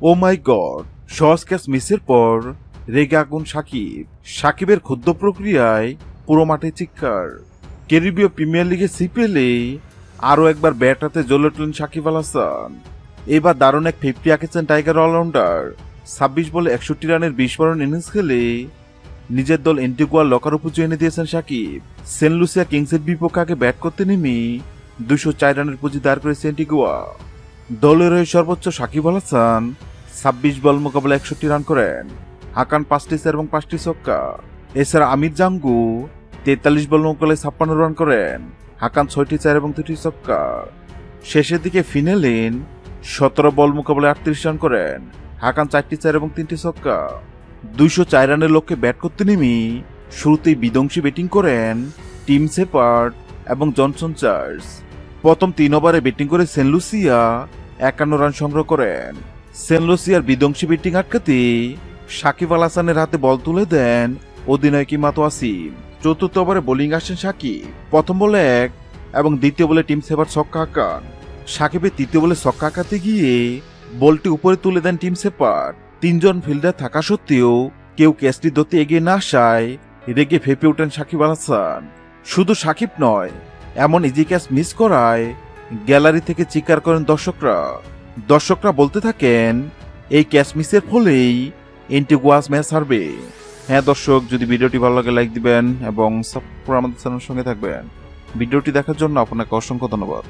ও মাই god, সহজ catch মিসের পর রেগে আগুন সাকিব। সাকিবের ক্ষুদ্র প্রক্রিয়ায় পুরো মাঠে চিৎকার। ক্যারিবীয় প্রিমিয়ার লিগে সিপিএলে আরও একবার ব্যাট হাতে জ্বলে উঠলেন সাকিব আল হাসান। এবার দারুণ এক ফিফটি আঁকেছেন টাইগার অলরাউন্ডার। ছাব্বিশ বলে একষট্টি রানের বিশ বরণ ইনিংস খেলে নিজের দল এন্টিগুয়ার লকার পুজো এনে দিয়েছেন সাকিব। সেন্ট লুসিয়া কিংসের বিপক্ষে আগে ব্যাট করতে নেমে দুশো চার রানের পুঁজি দাঁড় করেছে এন্টিগুয়া। দলের হয়ে সর্বোচ্চ সাকিব আল হাসান ছাব্বিশ বল মোকাবেলা একষট্টি রান করেন। হাকান পাঁচটি এবং পাঁচটি ছক্কা। এছাড়া আমির জাঙ্গু তেতাল্লিশ বল মোকাবেলায় ছাপ্পান্ন রান করেন। হাকান ছয়টি চার এবং দুটি ছক্কা। শেষের দিকে ফিনেলিন সতেরো বল মোকাবেলায় আটত্রিশ রান করেন। হাকান চারটি চার এবং তিনটি ছক্কা। দুইশো চার রানের লক্ষ্যে ব্যাট করতে নেমে শুরুতেই বিধ্বংসী ব্যাটিং করেন টিম সেপার্ট এবং জনসন চার্লস। প্রথম তিন ওভারে ব্যাটিং করে সেন্ট লুসিয়া একান্ন রান সংগ্রহ করেন। সেন্ট লুসিয়ার বিধ্বংসী ব্যাটিং আটকাতে সাকিব আল হাসানের হাতে বল তুলে দেন অধিনায়ক ইমাতো আসিম। চতুর্থ ওভারে বোলিং আসেন সাকিব। প্রথম বলে এক এবং দ্বিতীয় বলে টিম সেভার ছক্কা হাঁকান। সাকিবের তৃতীয় বলে ছক্কা আঁকাতে গিয়ে বলটি উপরে তুলে দেন টিম সেপার তিনজন ফিল্ডার থাকা সত্ত্বেও কেউ ক্যাচটি ধরতে এগিয়ে না আসায় রেগে ফেপে ওঠেন সাকিব আল হাসান। শুধু সাকিব নয়, এমন ইজি ক্যাচ মিস করায় গ্যালারি থেকে চিৎকার করেন দর্শকরা। দর্শকরা বলতে থাকেন, এই ক্যাশমিসের ফলেই ইন্টিগুয়াস ম্যাচ হারবে হ্যাঁ দর্শক, যদি ভিডিওটি ভালো লাগে লাইক দিবেন এবং আমাদের চ্যানেলের সঙ্গে থাকবেন। ভিডিওটি দেখার জন্য আপনাকে অসংখ্য ধন্যবাদ।